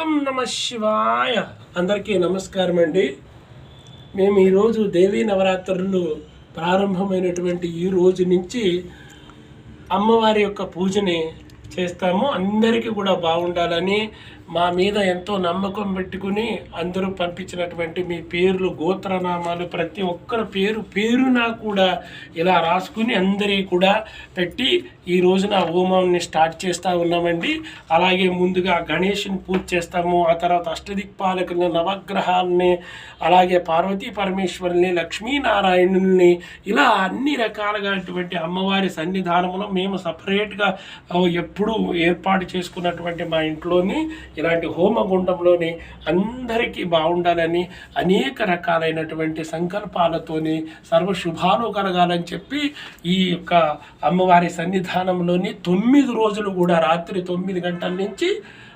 ఓం నమ శివాయ. అందరికీ నమస్కారం అండి. మేము ఈరోజు దేవీ నవరాత్రులు ప్రారంభమైనటువంటి ఈ రోజు నుంచి అమ్మవారి యొక్క పూజని చేస్తాము. అందరికీ కూడా బాగుండాలని మా మీద ఎంతో నమ్మకం పెట్టుకుని అందరూ పంపించినటువంటి మీ పేర్లు గోత్రనామాలు ప్రతి ఒక్కరి పేరు పేరున కూడా ఇలా రాసుకుని అందరికీ కూడా పెట్టి ఈ రోజున హోమాన్ని స్టార్ట్ చేస్తూ ఉన్నామండి. అలాగే ముందుగా గణేష్ని పూజ చేస్తాము ఆ తర్వాత అష్టదిక్పాలకులను నవగ్రహాలని అలాగే పార్వతీ పరమేశ్వరుని లక్ష్మీనారాయణుల్ని ఇలా అన్ని రకాలుగా అమ్మవారి సన్నిధానంలో మేము సపరేట్గా ఎప్పుడూ ఏర్పాటు చేసుకున్నటువంటి మా ఇంట్లోని ఇలాంటి హోమగుండంలోని అందరికీ బాగుండాలని అనేక రకాలైనటువంటి సంకల్పాలతోని సర్వశుభాలు కలగాలని చెప్పి ఈ యొక్క అమ్మవారి సన్నిధానంలోని తొమ్మిది రోజులు కూడా రాత్రి తొమ్మిది గంటల నుంచి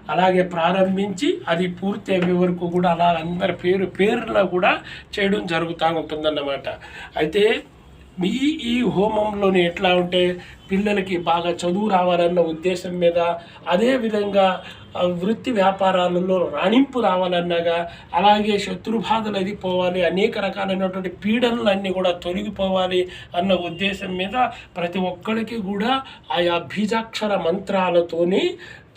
అలాగే ప్రారంభించి అది పూర్తి అయ్యే వరకు కూడా అలా అందరి పేరు పేరులో కూడా చేయడం జరుగుతూ ఉంటుందన్నమాట. అయితే మీ ఈ హోమంలోని ఎట్లా ఉంటే పిల్లలకి బాగా చదువు రావాలన్న ఉద్దేశం మీద అదేవిధంగా వృత్తి వ్యాపారాలలో రాణింపు రావాలన్నగా అలాగే శత్రుబాధలు అది పోవాలి అనేక రకాలైనటువంటి పీడనలు అన్నీ కూడా తొలగిపోవాలి అన్న ఉద్దేశం మీద ప్రతి ఒక్కరికి కూడా ఆయా బీజాక్షర మంత్రాలతోని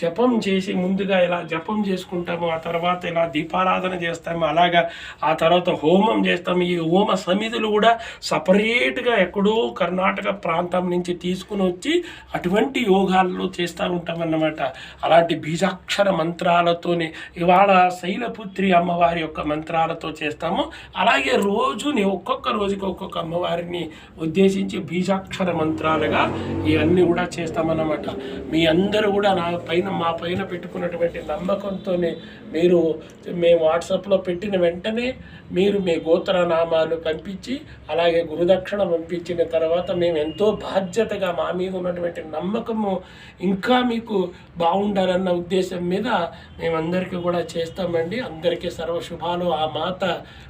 జపం చేసి ముందుగా ఇలా జపం చేసుకుంటాము ఆ తర్వాత ఇలా దీపారాధన చేస్తాము అలాగా ఆ తర్వాత హోమం చేస్తాము ఈ హోమ సమితులు కూడా సపరేట్గా ఎక్కడో కర్ణాటక ప్రాంతం నుంచి తీసుకుని వచ్చి అటువంటి యోగాల్లో చేస్తూ ఉంటామన్నమాట. అలాంటి బీజాక్షర మంత్రాలతోనే ఇవాళ శైలపుత్రి అమ్మవారి యొక్క మంత్రాలతో చేస్తాము. అలాగే రోజుని ఒక్కొక్క రోజుకి ఒక్కొక్క అమ్మవారిని ఉద్దేశించి బీజాక్షర మంత్రాలుగా ఇవన్నీ కూడా చేస్తామన్నమాట. మీ అందరూ కూడా నా పైన మా పైన పెట్టుకున్నటువంటి నమ్మకంతోనే మీరు మేము వాట్సాప్లో పెట్టిన వెంటనే మీరు మీ గోత్రనామాలు పంపించి అలాగే గురుదక్షిణ పంపించిన తర్వాత మేము ఎంతో బాధ్యతగా మా మీద ఉన్నటువంటి నమ్మకము ఇంకా మీకు బాగుండాలన్న ఉద్దేశం మీద మేమందరికీ కూడా చేస్తామండి. అందరికీ సర్వశుభాలు. ఆ మాత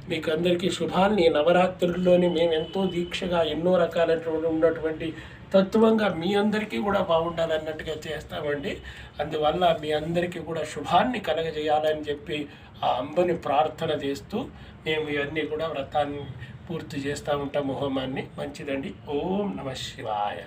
మీకు అందరికీ శుభాన్ని నవరాత్రుల్లోని మేము ఎంతో దీక్షగా ఎన్నో రకాలైనటువంటి ఉన్నటువంటి తత్వంగా మీ అందరికీ కూడా బాగుండాలన్నట్టుగా చేస్తామండి. అందువల్ల మీ అందరికీ కూడా శుభాన్ని కలగజేయాలని చెప్పి ఆ అంబని ప్రార్థన చేస్తూ మేము ఇవన్నీ కూడా వ్రతాన్ని పూర్తి చేస్తూ ఉంటాం హోమాన్ని. మంచిదండి. ఓం నమ శివాయ.